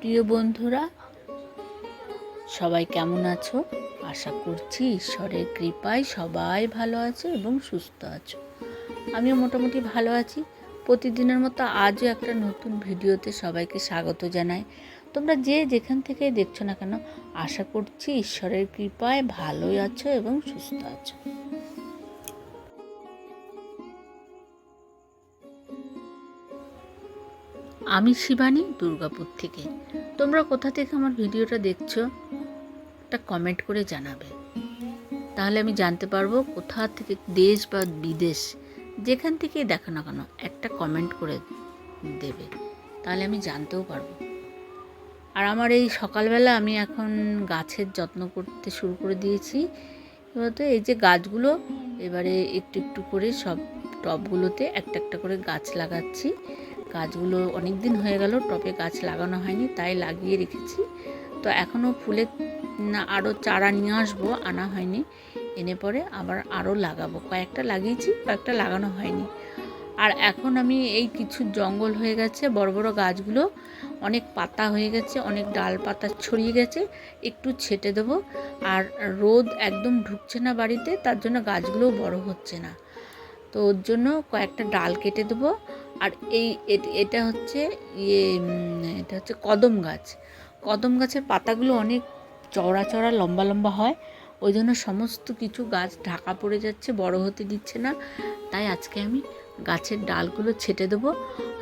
প্রিয় বন্ধুরা, সবাই কেমন আছো? আশা করছি ঈশ্বরের কৃপায় সবাই ভালো আছো এবং সুস্থ আছো। আমিও মোটামুটি ভালো আছি। প্রতিদিনের মতো আজও একটা নতুন ভিডিওতে সবাইকে স্বাগত জানাই। তোমরা যে যেখান থেকে দেখছ না কেন, আশা করছি ঈশ্বরের কৃপায় ভালোই আছো এবং সুস্থ আছো। আমি শিবানী দুর্গাপুর থেকে। তোমরা কোথা থেকে আমার ভিডিওটা দেখছ একটা কমেন্ট করে জানাবে। তাহলে আমি জানতে পারব কোথা থেকে দেশ বা বিদেশ, যেখান থেকেই দেখো না কেন, একটা কমেন্ট করে দেবে। তাহলে আমি জানতেও পারব। আর আমার এই সকালবেলা আমি এখন গাছের যত্ন করতে শুরু করে দিয়েছি। তো এই যে গাছগুলো, এবারে একটু একটু করে সব টবগুলোতে একটা একটা করে গাছ লাগাচ্ছি। গাছগুলো অনেক দিন হয়ে গেল টবে গাছ লাগানো হয়নি, তাই লাগিয়ে রেখেছি। তো এখনও ফুলের না, আরও চারা নিয়ে আসব, আনা হয়নি। এনে পরে আবার আরও লাগাবো। কয়েকটা লাগিয়েছি, কয়েকটা লাগানো হয়নি। আর এখন আমি এই কিছু জঙ্গল হয়ে গেছে, বড় বড় গাছগুলো। অনেক পাতা হয়ে গেছে, অনেক ডাল পাতা ছড়িয়ে গেছে, একটু ছেটে দেবো। আর রোদ একদম ঢুকছে না বাড়িতে, তার জন্য গাছগুলোও বড় হচ্ছে না। তো ওর জন্য কয়েকটা ডাল কেটে দেবো। আর এই এটা হচ্ছে ইয়ে এটা হচ্ছে কদম গাছ। কদম গাছের পাতাগুলো অনেক চওড়া চওড়া, লম্বা লম্বা হয়। ওই জন্য সমস্ত কিছু গাছ ঢাকা পড়ে যাচ্ছে, বড় হতে দিচ্ছে না। তাই আজকে আমি গাছের ডালগুলো ছেটে দেবো।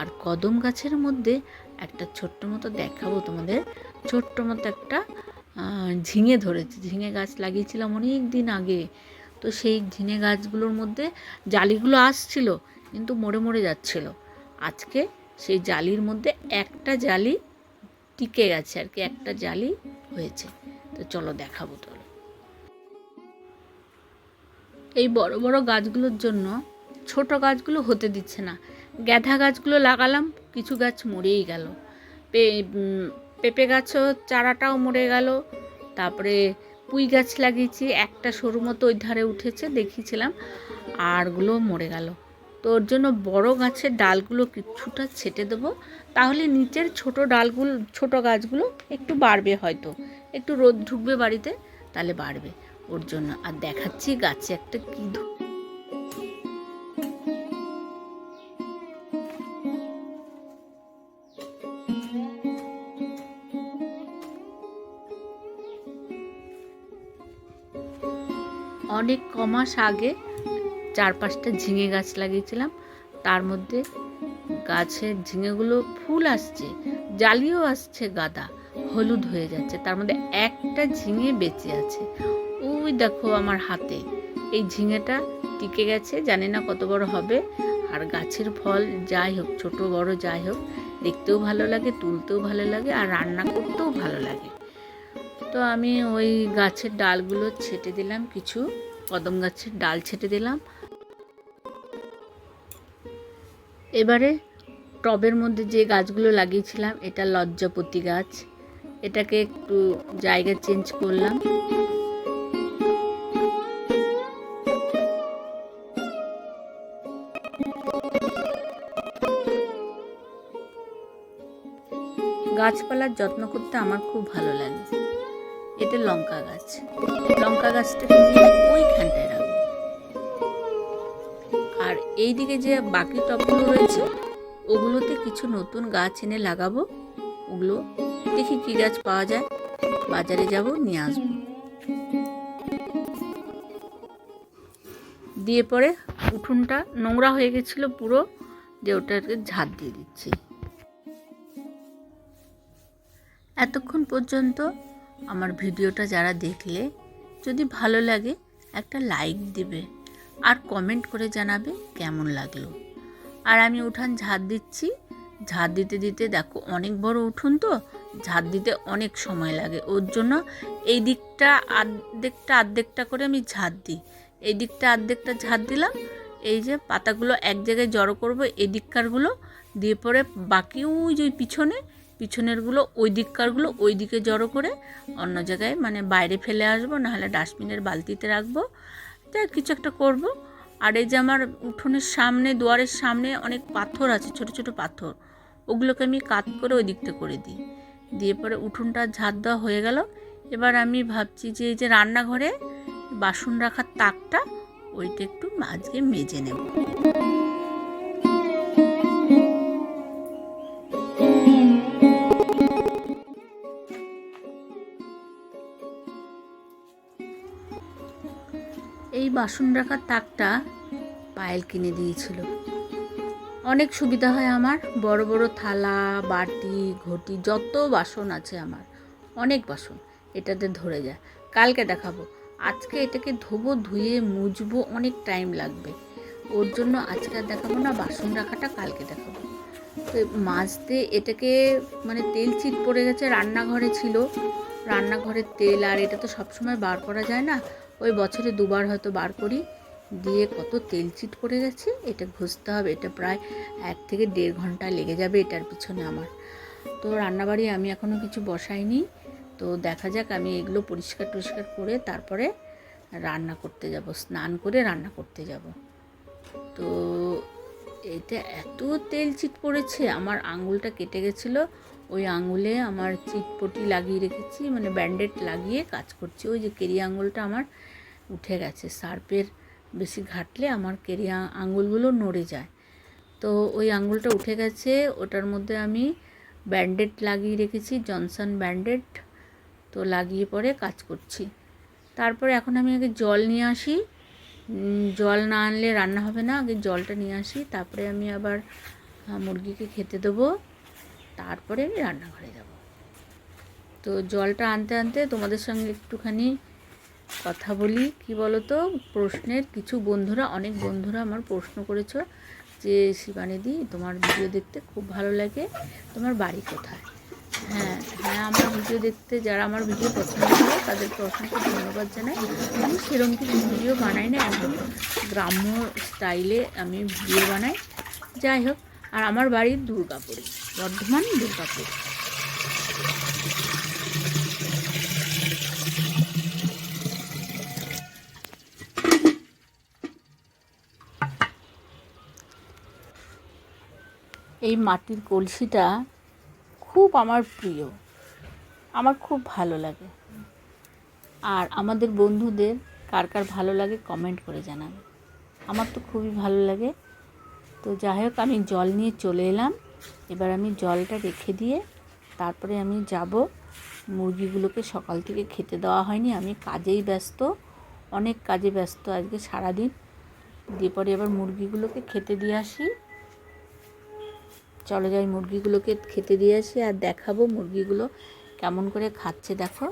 আর কদম গাছের মধ্যে একটা ছোট্ট মতো দেখাবো তোমাদের। ছোট্ট মতো একটা ঝিঙে ধরেছে। ঝিঙে গাছ লাগিয়েছিলাম অনেক দিন আগে। তো সেই ঝিঙে গাছগুলোর মধ্যে জালিগুলো আসছিল, কিন্তু মরে মরে যাচ্ছিল। আজকে সেই জালির মধ্যে একটা জালি টিকে গেছে আর কি, একটা জালি হয়েছে। তো চলো দেখাবো চলো এই বড় বড় গাছগুলোর জন্য ছোট গাছগুলো হতে দিচ্ছে না। গ্যাধা গাছগুলো লাগালাম, কিছু গাছ মরেই গেল। পেঁপে গাছও, চারাটাও মরে গেল। তারপরে পুঁই গাছ লাগিয়েছি, একটা সরু মতো ওই ধারে উঠেছে, দেখিয়েছিলাম, আরগুলো মরে গেল। তো ওর জন্য বড় গাছের ডালগুলো কিছুটা ছেটে দেবো। তাহলে নিচের ছোট ডালগুলো, ছোট গাছগুলো একটু বাড়বে হয়তো। একটু রোদ ঢুকবে বাড়িতে, তাহলে বাড়বে ওর জন্য। আর দেখাচ্ছি গাছে একটা কী অনেক কমাস আগে চার পাঁচটা ঝিঙে গাছ লাগিয়েছিলাম। তার মধ্যে গাছের ঝিঙেগুলো ফুল আসছে, জালিও আসছে গাদা, হলুদ হয়ে যাচ্ছে। তার মধ্যে একটা ঝিঙে বেঁচে আছে। ওই দেখো আমার হাতে। এই ঝিঙেটা টিকে গেছে, জানি না কত বড় হবে। আর গাছের ফল যাই হোক, ছোট, বড় যাই হোক, দেখতেও ভালো লাগে, তুলতেও ভালো লাগে, আর রান্না করতেও ভালো লাগে। তো আমি ওই গাছের ডালগুলো ছেটে দিলাম, কিছু কদম গাছের ডাল ছেটে দিলাম। এবারে টবের মধ্যে যে গাছগুলো লাগিয়েছিলাম, এটা লজ্জাপতি গাছ। এটাকে একটু জায়গা চেঞ্জ করলাম। গাছপালার যত্ন করতে আমার খুব ভালো লাগে। এটা লঙ্কা গাছ। লঙ্কা গাছটাকে ওইখানটায় রাখব। এই দিকে যে বাকি টবগুলো রয়েছে, ওগুলোতে কিছু নতুন গাছ এনে লাগাবো। ওগুলো দেখি কী গাছ পাওয়া যায়। বাজারে যাব, নিয়ে আসব। দিয়ে পরে উঠোনটা নোংরা হয়ে গেছিল পুরো যে ওটাকে ঝাঁট দিয়ে দিচ্ছি। এতক্ষণ পর্যন্ত আমার ভিডিওটা যারা দেখলে, যদি ভালো লাগে একটা লাইক দিবে। আর কমেন্ট করে জানাবে কেমন লাগল। আর আমি উঠান ঝাড় দিচ্ছি। ঝাড় দিতে দিতে দেখো অনেক বড় উঠুন তো ঝাড় দিতে অনেক সময় লাগে। ওর জন্য এই দিকটা আর্ধেকটা আর্ধেকটা করে আমি ঝাড় দিই। এই দিকটা আর্ধেকটা ঝাড় দিলাম, এই যে পাতাগুলো এক জায়গায় জড়ো করব এই দিককারগুলো, দিয়ে পরে বাকি ওই যে পিছনে, পিছনেরগুলো ওই দিককারগুলো ওই দিকে জড়ো করে অন্য জায়গায় মানে বাইরে ফেলে আসব, নাহলে ডাস্টবিনের বালতিতে রাখব। তাই কিছু একটা করব। আর এই যে আমার উঠোনের সামনে, দুয়ারের সামনে অনেক পাথর আছে, ছোট ছোট পাথর। ওগুলোকে আমি কাত করে ওই দিকতে করে দিই। দিয়ে পরে উঠোনটা ঝাঁত দেওয়া হয়ে গেল। এবার আমি ভাবছি যে এই যে রান্নাঘরে বাসন রাখার তাকটা, ওইটা একটু আজকে মেজে নেব। বাসন রাখার তাকটা পায়েল কিনে দিয়েছিল। অনেক সুবিধা হয় আমার। বড় বড় থালা, বাটি, ঘটি, যত বাসন আছে আমার, অনেক বাসন এটাতে ধরে যায়। কালকে দেখাবো। আজকে এটাকে ধোবো, ধুয়ে মুজবো অনেক টাইম লাগবে। ওর জন্য আজকে আর দেখাবো না, বাসন রাখাটা কালকে দেখাবো। তো মাজতে এটাকে মানে তেল চিট পড়ে গেছে, রান্নাঘরে ছিল। রান্নাঘরের তেল আর এটা তো সবসময় বার করা যায় না। ওই বছরে দুবার হয়তো বার করি। দিয়ে কত তেল চিট পড়ে গেছে, এটা ঘষতে হবে। এটা প্রায় এক থেকে দেড় ঘণ্টা লেগে যাবে এটার পিছনে আমার। তো রান্নাবাড়ি আমি এখনও কিছু বসাইনি। তো দেখা যাক আমি এগুলো পরিষ্কার টরিষ্কার করে তারপরে রান্না করতে যাব, স্নান করে রান্না করতে যাব। তো এটা এত তেল চিট পড়েছে, আমার আঙুলটা কেটে গেছিল। ওই আঙুলে আমার চিটপটি লাগিয়ে রেখেছি মানে ব্যান্ডেড লাগিয়ে কাজ করছি। ওই যে কেরি আঙুলটা আমার উঠে গেছে, সার্পের বেশি ঘাটলে আমার কেরি আঙুলগুলো নড়ে যায়। তো ওই আঙুলটা উঠে গেছে, ওটার মধ্যে আমি ব্যান্ডেড লাগিয়ে রেখেছি জনসন ব্যান্ডেড তো লাগিয়ে পরে কাজ করছি। তারপরে এখন আমি আগে জল নিয়ে আসি। জল না আনলে রান্না হবে না, আগে জলটা নিয়ে আসি, তারপরে আমি আবার মুরগিকে খেতে দেবো। তারপরে আমি রান্নাঘরে যাব। তো জলটা আনতে আনতে তোমাদের সঙ্গে একটুখানি কথা বলি। কি বলো তো প্রশ্নের কিছু বন্ধুরা, অনেক বন্ধুরা আমার প্রশ্ন করেছ যে, শিবানিদি, তোমার ভিডিও দেখতে খুব ভালো লাগে। তোমার বাড়ি কোথায়? হ্যাঁ হ্যাঁ আমার ভিডিও দেখতে যারা আমার ভিডিও পছন্দ করে তাদেরকে অসংখ্য ধন্যবাদ জানাই। আমি সেরকম কিছু ভিডিও বানাই না, একদম গ্রাম্য স্টাইলে আমি ভিডিও বানাই। যাই হোক আর আমার বাড়ি দুর্গাপুরে, বর্ধমান দুর্গাপুর। এই মাটির কলসিটা খুব আমার প্রিয়। আমার খুব ভালো লাগে। আর আমাদের বন্ধুদের কার কার ভালো লাগে কমেন্ট করে জানাবে। আমার তো খুবই ভালো লাগে। তো যাই হোক, আমি জল নিয়ে চলে এলাম। এবার আমি জলটা রেখে দিয়ে তারপরে আমি যাব। মুরগিগুলোকে সকাল থেকে খেতে দেওয়া হয়নি। আমি কাজেই ব্যস্ত, অনেক কাজে ব্যস্ত আজকে সারাদিন। দিয়ে পরে এবার মুরগিগুলোকে খেতে দিয়ে আসি। চলো যাই, মুরগিগুলোকে খেতে দিয়ে আসি আর দেখাবো মুরগিগুলো কেমন করে খাচ্ছে, দেখো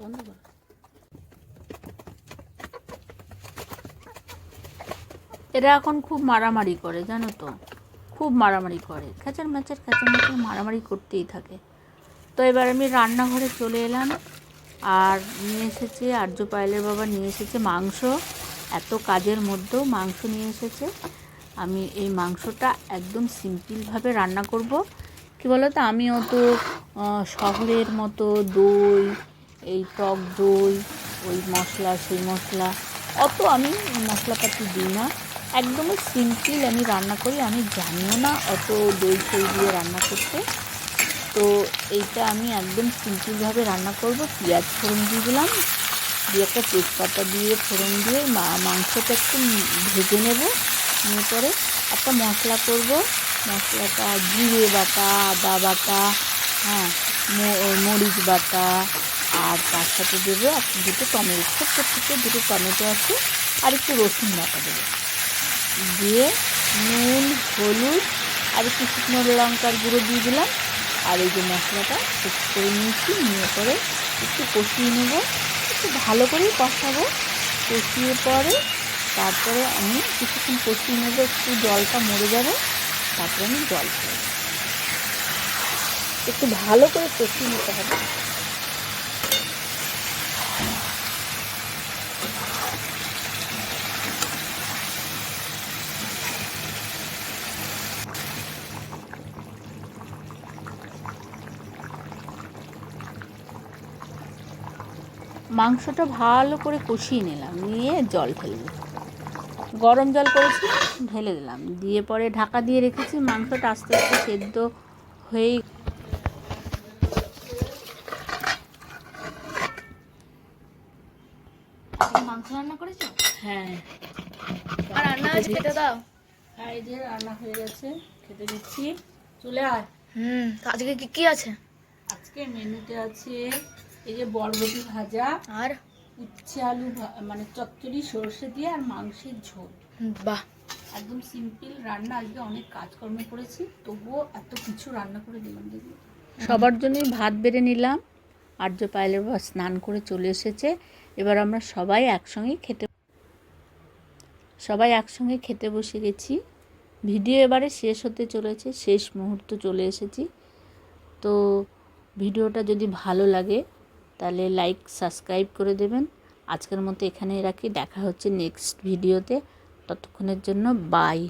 বন্ধ করো। এরা এখন খুব মারামারি করে, জানো তো? খুব মারামারি করে। খেচার ম্যাচার খেচার ম্যাচার মারামারি করতেই থাকে। তো এবার আমি রান্নাঘরে চলে এলাম, আর নিয়ে এসেছে, আর্য পায়েলের বাবা নিয়ে এসেছে মাংস। এত কাজের মধ্যেও মাংস নিয়ে এসেছে। আমি এই মাংসটা একদম সিম্পলভাবে রান্না করব। কি বলো তো আমি অত শহরের মতো দই, এই টক দই, ওই মশলা, সেই মশলা, অত আমি মশলাপাতি দিই না। একদমই সিম্পল আমি রান্না করি, আমি জানিও না অত দই ফই দিয়ে রান্না করতে। তো এইটা আমি একদম সিম্পলভাবে রান্না করব। পেঁয়াজ ফোড়ন দিয়ে দিলাম। দিয়ে একটা তেজপাতা দিয়ে ফোড়ন দিয়ে মা- মাংসটা একটু ভেজে নেব, নিয়ে পরে একটা মশলা করব। মশলাটা জিরে বাটা, আদা বাটা হ্যাঁ মরিচ বাটা, আর তার সাথে দেবো দুটো টমেটো, ছোট্ট ছোট্ট দুটো টমেটো আছে, আর একটু রসুন বাটা দেবো। দিয়ে নুন, হলুদ আর একটু শুকনো লঙ্কার গুঁড়ো দিয়ে দিলাম। আর এই যে মশলাটা কুক করে নিয়েছি, নিয়ে পরে একটু কষিয়ে নেব। একটু ভালো করেই কষাবো। কষিয়ে পরে তারপরে আমি কিছুক্ষণ কষিয়ে নেব, একটু জলটা মরে যাবে, তারপরে আমি জল খাব। একটু ভালো করে কষিয়ে নিতে হবে। মাংসটা ভালো করে কষিয়ে নিলাম নিয়ে জল ঢেলে গরম জল করেছি ঢেলে দিলাম। দিয়ে পরে ঢাকা দিয়ে রেখেছি মাংসটা আস্তে আস্তে সেদ্ধ হয়ে মাংস রান্না করেছ? হ্যাঁ। আর রান্না আজ খেতে দাও। হ্যাঁ এই যে রান্না হয়ে গেছে খেতে দিচ্ছি। চলে আয়। হুম আজকে কি কি আছে? আজকে মেনুতে আছে এই যে বরবটি ভাজা আর? উচ্ছে আলু মানে চচ্চড়ি সর্ষে দিয়ে আর মাংসের ঝোল। বাহ। একদম সিম্পল রান্না আজকে অনেক কাজকর্ম করেছি তবুও এত কিছু রান্না করে দিলাম দেখি সবার জন্যই ভাত বেড়ে নিলাম আর্য পায়েলের বাবা স্নান করে চলে এসেছে এবার আমরা সবাই একসঙ্গে খেতে সবাই একসঙ্গে খেতে বসে গেছি। ভিডিও এবারে শেষ হতে চলেছে শেষ মুহূর্ত চলে এসেছি। তো ভিডিওটা যদি ভালো লাগে তাহলে লাইক সাবস্ক্রাইব করে দেবেন। আজকের মতো এখানেই রাখি। দেখা হচ্ছে নেক্সট ভিডিওতে ততক্ষণের জন্য বাই